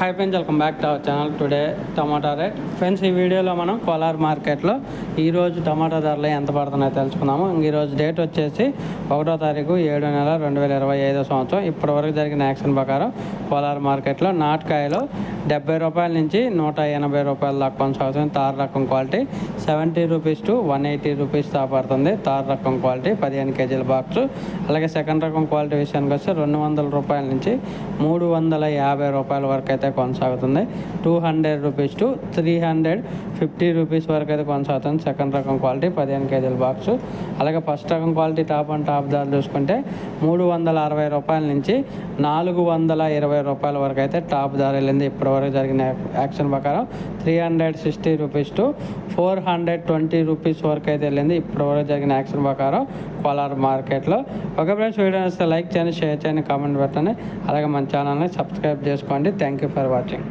Hi friends welcome back to our channel today tomato rate friends ఈ వీడియోలో మనం కోలార్ మార్కెట్లో ఈరోజు టమాటా ధరలు ఎంత పడుతున్నాయో తెలుసుకుందాము. ఈరోజు డేట్ వచ్చేసి ఒకటో తారీఖు ఏడో నెల రెండు వేల ఇరవై ఐదో సంవత్సరం. ఇప్పటివరకు జరిగిన యాక్షన్ ప్రకారం కోలార్ మార్కెట్లో నాటకాయలు డెబ్బై రూపాయల నుంచి నూట ఎనభై రూపాయల దాకా కొనసాగుతుంది. తార్ రకం quality seventy rupees to one eighty rupees దాపడుతుంది తార తార్ రకం క్వాలిటీ పదిహేను కేజీల బాక్స్. అలాగే సెకండ్ రకం క్వాలిటీ విషయానికి వస్తే రెండు వందల రూపాయల నుంచి మూడు వందల యాభై రూపాయల వరకు అయితే కొనసాగుతుంది. Two hundred rupees to three hundred fifty rupees వరకు అయితే కొనసాగుతుంది. సెకండ్ రకం క్వాలిటీ పదిహేను కేజీల బాక్స్. అలాగే ఫస్ట్ రకం క్వాలిటీ టాప్ అండ్ టాప్ ధర చూసుకుంటే మూడు వందల అరవై రూపాయల నుంచి నాలుగు వందల ఇరవై రూపాయల వరకు అయితే టాప్ ధర వెళ్ళింది ఇప్పటివరకు జరిగిన యాక్షన్ ప్రకారం three hundred sixty rupees to four hundred twenty rupees వరకు అయితే వెళ్ళింది. ఇప్పటివరకు జరిగిన యాక్షన్ ప్రకారం కోలార్ మార్కెట్లో. ఒక ఫ్రెండ్స్ వీడియో వస్తే లైక్ చేయండి షేర్ చేయండి కామెంట్ పెట్టండి. అలాగే మన ఛానల్ని సబ్స్క్రైబ్ చేసుకోండి. Thank you for watching.